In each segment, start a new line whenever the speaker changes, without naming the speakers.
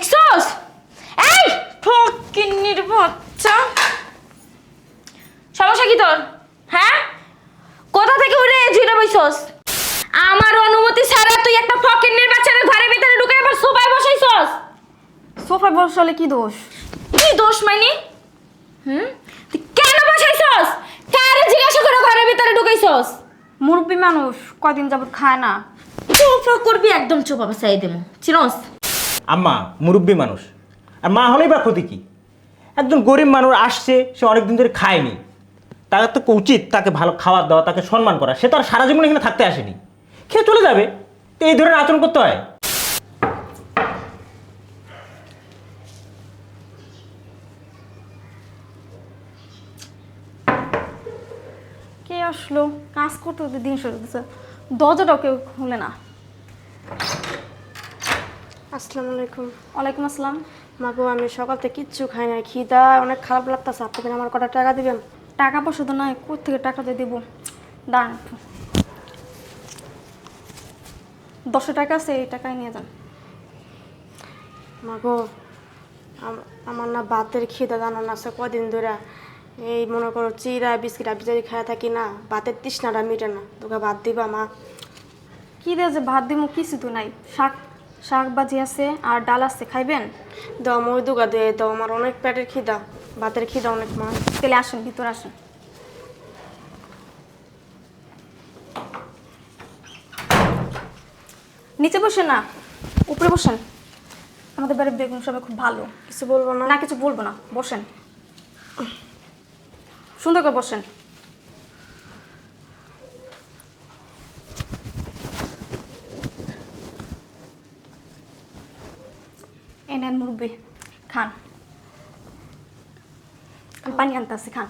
দেখছস এই! ফকিন্নির বাচ্চা। সমস্যা কি তোর? হ্যাঁ? কোথা থেকে উড়ে জুড়ে বইছস? আমার অনুমতি ছাড়া তুই একটা ফকিন্নির বাচ্চারে ঘরের ভিতরে ঢুকে আবার সোফায় বসাইছস?
সোফায় বসলে কি দোষ?
কি দোষ মাইনি হুম? তুই কেন বসাইছস? কারে জিজ্ঞাসা করে ঘরের ভিতরে ঢুকাইছস?
মুরব্বী মানুষ কয়দিন যাবত খায় না।
চুপ করবি একদম চুপ অবস্থায় দেবো। চিনস?
আম্মা, মুরব্বী মানুষ। আর মা হলেই বা ক্ষতি কি? একজন গরিব মানুষ আসছে, সে অনেকদিন ধরে খায়নি। তার তো উচিত তাকে ভালো খাবার দেওয়া, তাকে সম্মান করা। সে তার সারা জীবন এখানে থাকতে আসেনি। খেয়ে চলে যাবে। তো এই ধরনের আচরণ করতে হয়।
কে আসলো? কাজ করতে করতে দিন শুরু দরজাটাও কেউ খুলে না।
আসসালামু আলাইকুম।
ওয়ালাইকুম আসসালাম।
মাগো আমি সকাল থেকে কিচ্ছু খাই না খিদা অনেক খারাপ লাগতেছে। আপনি আমার কটা টাকা দিবেন?
টাকা পয়সা তো নয় কোথেকে টাকা দিয়ে দেবো? দাঁড়ান দশশো টাকা আছে এই টাকায় নিয়ে যান।
মাগো আম- আমার না ভাতের খিদা না আছে। কদিন ধরে এই মনে করো চিরা বিস্কিট আপনি যদি খাই থাকি না ভাতের তৃষ্ণাটা মিটে না। তোকে ভাত দিবা মা।
কী দিয়ে যে ভাত দিব কিছু তো নাই। শাক শাক ভাজি আছে আর ডাল আছে খাইবেন?
দাও মই দুগা দিয়ে দাও আমার অনেক পেটের খিদা। ভাতের খিদা অনেক মা।
তাহলে আসেন ভিতরে আসেন। নিচে বসেন না উপরে বসেন। আমাদের বাড়ির বেগুন সবাই খুব ভালো।
কিছু বলব না?
না কিছু বলব না বসেন। সুন্দর করে বসেন এই নেন মুরব্বি খান আমি পানি আনতে আসি খান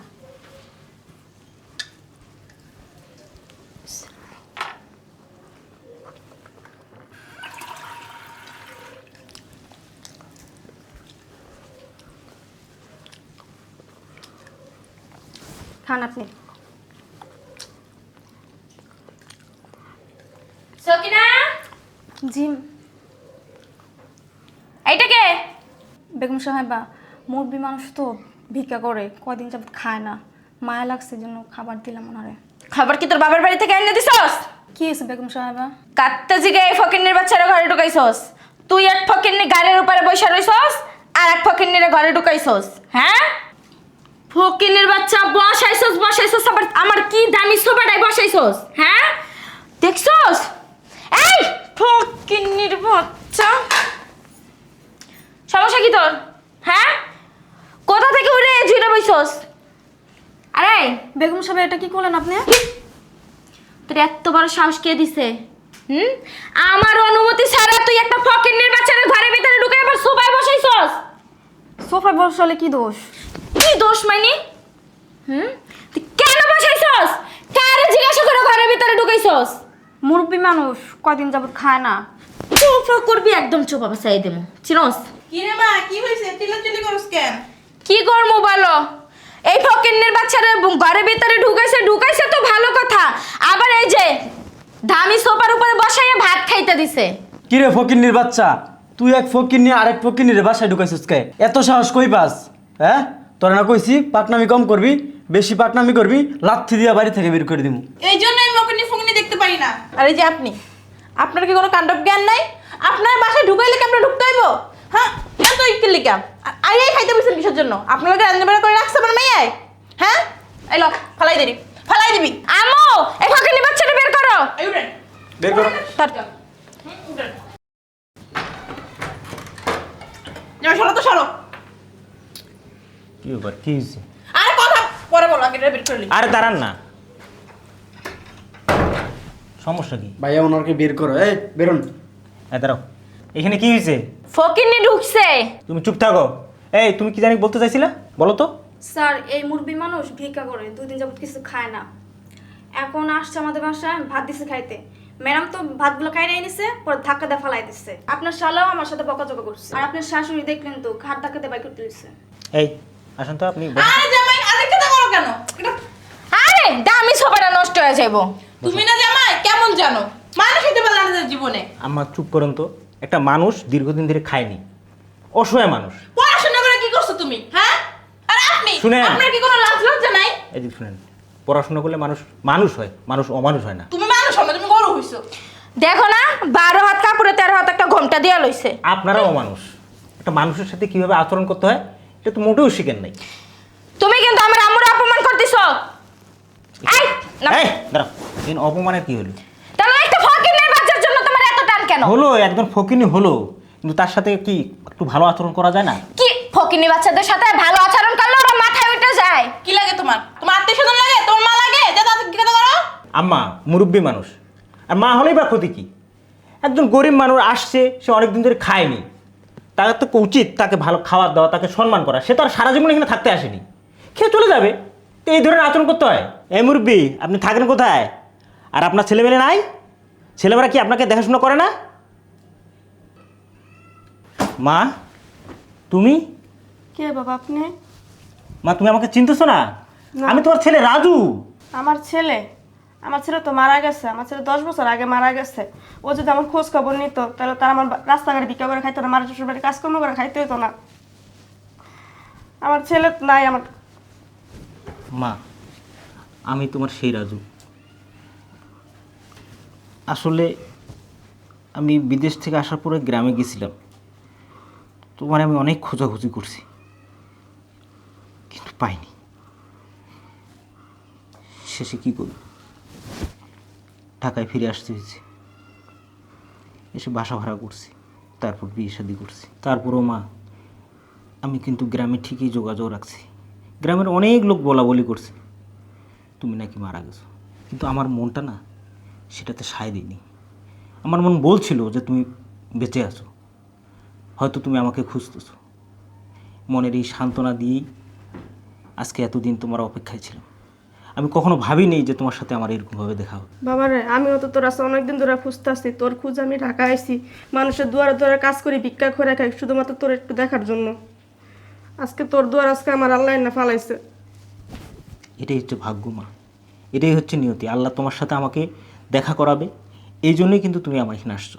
খান আপনি
সকিনা
জিম
এইটা কে
বেগম সাহেবা মুরব্বী মানুষ তো ভিক্ষা করে কয়দিন যাবত খায় না। মায়া লাগছে জন্য খাবার দিলাম ওনারে।
খাবার কি তোর বাবার বাড়ি থেকে এনে দিছস?
কি হয়েছে বেগম সাহেবা?
কাত্তা জিগে এই ফকিন্নির বাচ্চারা ঘরে ঢুকাইছস? তুই এক ফকিন্নি গাড়ির উপরে বসে রইছস আর এক ফকিন্নিরে ঘরে ঢুকাইছস হ্যাঁ? ফকিন্নির বাচ্চা বসাইছস বসাইছস আবার আমার কি দামি সোফাটায় বসাইছস হ্যাঁ? দেখছস? এই ফকিন্নির বাচ্চা। সমস্যা কি তোর? হ্যাঁ? কোথা থেকে উড়ে জুড়ে বইছস? আরে
বেগম সাহেব এটা কি করলেন আপনি?
তোর এত বড় সাহস কে দিছে? হুম? আমার অনুমতি ছাড়া তুই একটা ফকিন্নির বাচ্চারে ঘরের ভিতরে ঢুকে আবার সোফায় বসাইছস?
সোফায় বসলে কি দোষ?
কি দোষ মাইনি? হুম? তুই কেন বসাইছস? কারে জিজ্ঞাসা করে ঘরের ভিতরে ঢুকাইছস?
মুরব্বী মানুষ কয়দিন যাবত খায় না।
চুপ করবি একদম চুপ অবস্থায় দেবো। চিনস?
কিরে মা কি হয়েছে চিল্লাচিল্লি করস কেন?
কি করব বলো? এই ফকিন্নির বাচ্চারা ঘরের ভিতরে ঢুকাইছে ঢুকাইছে তো ভালো কথা। আবার এই যে দামি সোফার উপরে বসাইয়া ভাত খাইতে দিছে।
কিরে ফকিন্নির বাচ্চা? তুই এক ফকিন্নি আরেক ফকিন্নির বাসায় ঢুকাইছিস কে? এত সাহস কই পাস? হ্যাঁ? তোরা না কইছি পাটনামি কম করবি বেশি পাটনামি করবি লাথি দিয়া বাড়ি থেকে বের করে দিমু।
এই জন্য আমি ওখানে ফুকনি দেখতে পারি না। আর এই যে আপনি আপনার কি কোনো কাণ্ডব জ্ঞান নাই? আপনার বাসায় ঢুকাইলে কি আমরা ঢুকতে হইব? হ্যাঁ এত ইকিল লিখা আর এই খাইতে বসেন কিসের জন্য? আপনার লোকের রান্না বাড়া করে রাখছে আমার মেয়ে হ্যাঁ? এই ল ফালাই দিবি ফালাই দিবি।
আমো এই ফকিন্নির বাচ্চাটা বের করো।
বের করো।
সরো তো সরো।
কি ব্যাপার কি হয়েছে?
আরে কথা পরে বলো আগে বের করে
আরে দাঁড়ান না। সমস্যা কি?
ভাইয়া ওনারকে বের করো এই বেরোন।
হ্যাঁ দাঁড়াও। এখানে কি হয়েছে?
ফকিন্নি ঢুকছে।
তুমি চুপ থাকো। এই তুমি কি জানি বলতে চাইছিলে? বলো তো।
স্যার এই মুরব্বী মানুষ ভিক্ষা করে দুই দিন যাবত কিছু খায় না। এখন আসছে আমাদের বাসায় ভাত দিছে খাইতে। ম্যাডাম তো ভাতগুলো খাই নিয়ে নিছে পরে ধাক্কা দিয়ে ফালাই দিচ্ছে আপনার শালাও আমার সাথে বকাঝকা করছে। আর আপনার শাশুড়ি দেখলেন তো ঘাট ধাক্কা দিয়ে বাইক করতে দিচ্ছে
এই আসুন তো আপনি। বসুন।
আরে জামাই আরে কথা করো কেন? এটা
আরে দামি সোফাটা নষ্ট হয়ে যাইবো।
তুমি না জামাই কেমন জানো? মানুষ হইতে পারলে না জীবনে।
আম্মা চুপ করুন তো। একটা মানুষ দীর্ঘদিন ধরে খায়নি। অসহায় মানুষ।
পড়াশোনা করে কি করছ তুমি হ্যাঁ? আর আপনি
শুনেন।
আপনার কি কোনো লাজ লজ্জা নাই?
এদিক শুনেন পড়াশোনা করলে মানুষ মানুষ হয় মানুষ অমানুষ হয় না।
তুমি মানুষ হো না তুমি গরু হইছো।
দেখো না বারো হাত কাপড়ে তেরো হাত একটা ঘোমটা দিয়া লইছে।
আপনারা অমানুষ। একটা মানুষের সাথে কীভাবে আচরণ করতে হয় এটা তো মোটেও শিখেন নাই।
তুমি কিন্তু আমার আম্মুর অপমান করতেছ। এই না।
এই দাঁড়াও। এই অপমানের কি হলো
তাহলে একটা ফকিনের বাচ্চার জন্য তোমার এত টান কেন?
হলো একজন ফকিনি হলো কিন্তু তার সাথে কি একটু ভালো আচরণ করা যায় না?
কি? ফকিনি বাচ্চাদের সাথে ভালো আচরণ করলে ওরা মাথায় উঠে যায়।
কি লাগে তোমার? তোমার আত্মীয় স্বজন লাগে? তোমার মা লাগে? যে তাদের কি কথা করো।
আম্মা মুরব্বী মানুষ। আর মা হলেই বা ক্ষতি কি? একজন গরিব মানুষ আসছে সে অনেকদিন ধরে খায়নি। তার তো উচিত তাকে ভালো খাবার দেওয়া তাকে সম্মান করা। সে তো আর সারা জীবন এখানে থাকতে আসেনি। খেয়ে চলে যাবে। তো এই ধরনের আচরণ করতে হয়। এই মুরব্বী আপনি থাকেন কোথায়? আর আপনার ছেলেমেয়ে নাই? ছেলেমেয়েরা কি আপনাকে দেখাশোনা করে না? মা তুমি?
কে বাবা আপনি?
মা তুমি আমাকে চিনতেছো না?
না।
আমি তোমার ছেলে রাজু।
আমার ছেলে? আমার ছেলে তো মারা গেছে। আমার ছেলে দশ বছর আগে মারা গেছে। ও যদি আমার খোঁজ খবর নিত তাহলে তার আমার বা- রাস্তাঘাটে ভিক্ষা করে খাইতো না মারা শ্বশুর বাড়ি কাজকর্ম করে খাইতে হতো না। আমার ছেলে তো নাই আমার।
মা আমি তোমার সেই রাজু। আসলে আমি বিদেশ থেকে আসার পরে গ্রামে গেছিলাম। তো মানে আমি অনেক খোঁজাখুঁজি করছি। কিন্তু পাইনি। শেষে কি করি ঢাকায় ফিরে আসতে হয়েছে। এসে বাসা ভাড়া করছি। তারপর বিয়ে শাদি করছি। তারপরও মা, আমি কিন্তু গ্রামে ঠিকই যোগাযোগ রাখছি। গ্রামের অনেক লোক বলা বলি করছে। তুমি নাকি মারা গেছো। কিন্তু আমার মনটা না সেটাতে সায় দিইনি। আমার মন বলছিল যে তুমি বেঁচে আছো। হয়তো তুমি আমাকে খুঁজতেছো। মনের এই সান্ত্বনা দিয়েই আজকে এতদিন তোমার অপেক্ষায় ছিলাম। আমি কখনো ভাবিনি যে তোমার সাথে আমার এরকমভাবে দেখা হবে।
বাবা রে আমিও তো তোর আসতে অনেকদিন ধরে খুঁজতেছি। তোর খুঁজ আমি ঢাকা আইছি। মানুষের দুয়ারে দুয়ারে কাজ করি ভিক্ষা করে খাই শুধুমাত্র তোর একটু দেখার জন্য। আজকে তোর দুয়ার আজকে আমার আল্লাহ না ফালাইছে।
এটাই হচ্ছে ভাগ্য মা। এটাই হচ্ছে নিয়তি। আল্লাহ তোমার সাথে আমাকে দেখা করাবে। এই জন্যই কিন্তু তুমি আমার এখানে আসছো।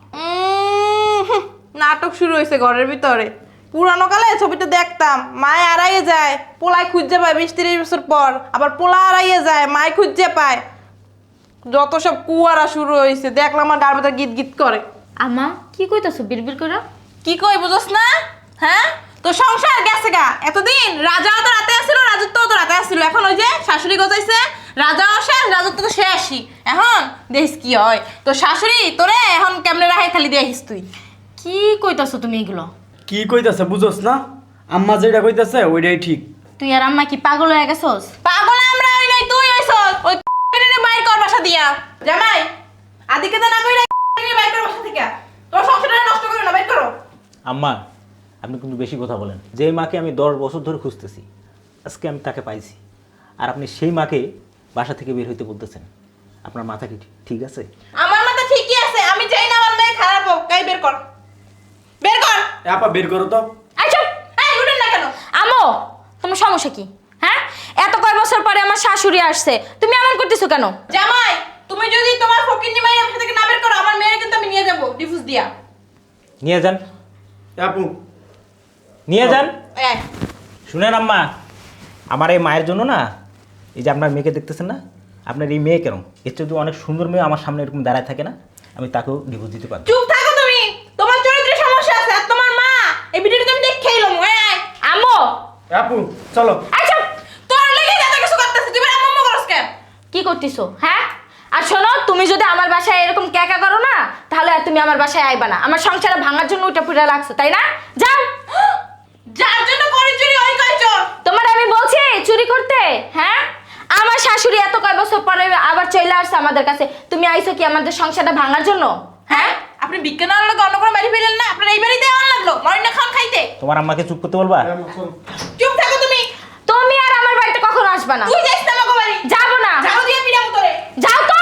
নাটক শুরু হয়েছে ঘরের ভিতরে। পুরানো কালে ছবিটা দেখতাম মায় আড়াইয়ে যায় পোলায় খুঁজে পায় বিশ তিরিশ বছর পর। আবার পোলা আড়াইয়ে যায় মায় খুঁজে পায়। যত সব কুয়ারা শুরু হয়েছে দেখলাম আমার গার ভেতর গীত গীত করে।
আমা কি কইতাছো? বিড়বিড় করে।
কি কই বুঝোস না? হ্যাঁ? তো সংসার গেছে গা। এতদিন রাজাও তো রাতে আসছিল রাজত্বও তো রাতে আসছিল এখন ওই যে শাশুড়ি গজাইছে রাজাও শেষ রাজত্ব তো শেষই। এখন দেখিস কি হয়। তো শাশুড়ি তোরে এখন কেমনে রাহে খালি দেখিস তুই?
কি কইতাছো তুমি এগুলো?
কি কইতাছে বুঝোস না? আম্মা যেটা কইতাছে ওইটাই ঠিক।
তুই আর আম্মা কি পাগল হয়ে গেছস?
পাগল আমরা ওই নাই তুই হইছ ওই রে বাইর কর বাসা দিয়া। জামাই আদিকে তো না কইরা রে বাইর কর বাসা থেকে। তোর সংসারটা নষ্ট করো না বাইর করো।
আম্মা আপনি কিন্তু বেশি কথা বলেন। যে মাকে আমি দশ বছর ধরে খুঁজতেছি আজকে আমি তাকে পাইছি। আর আপনি সেই মাকে বাসা থেকে বের হইতে বলতেছেন। আপনার মাথা কি ঠিক- আছে?
আমার মাথা ঠিকই আছে আমি চাই না আমার মেয়ে খারাপ হোক। কাই বের কর। বের কর।
এ আপা বের করো তো।
চুপ!
এই উঠেন না কেন?
আমো তোমার সমস্যা কি? হ্যাঁ? এত কয় বছর পরে আমার শাশুড়ি আসছে তুমি এমন করতেছো কেন?
জামাই তুমি যদি তোমার ফকির নিমাই আমার থেকে না বের করো আমার মেয়ে কিন্তু আমি নিয়ে যাব ডিভোর্স দিয়া।
নিয়ে যান।
এ আপু।
নিয়ে যান।
এই,
শুনেন আম্মা আমার এই মায়ের জন্য না এই যে আপনার মেয়েকে দেখতেছেন না আপনার এই মেয়ে কেন? এর চেয়ে অনেক সুন্দর মেয়ে আমার সামনে এরকম দাঁড়ায় থাকে না আমি তাকেও ডিভোর্স দিতে পারব।
চুপ থাকো তুমি! তোমার চরিত্রের সমস্যা আছে আর তোমার মা! এই ভিডিওটা তুমি দেখেই লম এই
আম্মু!
আপু চলো।
চুপ!
তোর লেগে যত কিছু করতেছিস তুই বেটা মম্ম করস কেন?
কি করতেছো হ্যাঁ? আর শোনো তুমি যদি আমার বাসায় এরকম ক্যাকা করো না তাহলে আর তুমি আমার বাসায় আইবা না। আমার সংসারে ভাঙার জন্য ওটা পুরা লাগছো তাই না? যাও!
যার জন্য করি চুরি ওই কয় চোর
তোমার আমি বলছি চুরি করতে হ্যাঁ? আমার শাশুড়ি এত কয় বছর পরে আবার চলে আসছে আমাদের কাছে। তুমি আইছো কি আমাদের সংসারটা ভাঙার জন্য?
হ্যাঁ? আপনি বিজ্ঞান আনলে অন্য কোনো বাড়ি ফেলেন না? আপনার এই বাড়িতে আন লাগল। মরিনা খান খাইতে।
তোমার আম্মাকে চুপ করতে বলবা?
চুপ থাকো তুমি।
তুমি আর আমার বাড়িতে কখনো আসবা না।
তুই যাইস না আমাকে বাড়ি।
যাব না।
ঝাড়ু দিয়ে পিড়াবো তোরে
যাও তো।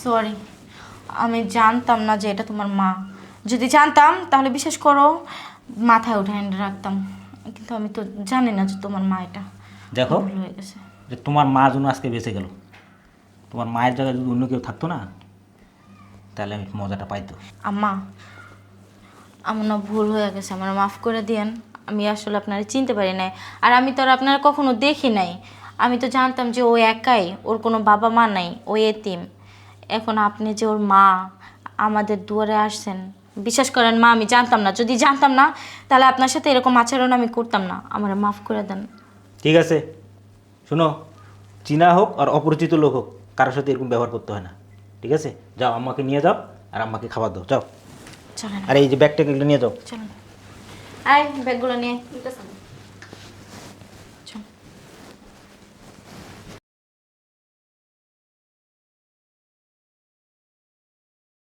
সরি আমি জানতাম না যে এটা তোমার মা। যদি জানতাম তাহলে বিশেষ করো মাথায় উঠে এনে রাখতাম। কিন্তু আমি তো জানি না যে তোমার মা এটা
দেখো
ভুল হয়ে গেছে।
যে তোমার মা জন্য আজকে বেঁচে গেল। তোমার মায়ের জায়গায় যদি অন্য কেউ থাকতো না তাহলে আমি মজাটা পাইতো।
আম্মা আমার না ভুল হয়ে গেছে আমার মাফ করে দিয়েন। আমি আসলে আপনারা চিনতে পারি নাই আর আমি তো আর আপনারা কখনো দেখি নাই। আমি তো জানতাম যে ও একাই ওর কোনো বাবা মা নাই ও এতিম। এখন আপনি যে ওর মা আমাদের দুয়ারে আসছেন বিশ্বাস করেন মা আমি জানতাম না। যদি জানতাম না তাহলে আপনার সাথে এরকম আচরণ আমি করতাম না। আমার মাফ করে দেন।
ঠিক আছে। শুনো চীনা হোক আর অপরিচিত লোক হোক কারোর সাথে এরকম ব্যবহার করতে হয় না। ঠিক আছে? যাও আম্মাকে নিয়ে যাও আর আম্মাকে খাবার দাও। যাও।
চলেন।
আর এই যে ব্যাগটা নিয়ে যাও।
চলেন। আয় ব্যাগগুলো নিয়ে।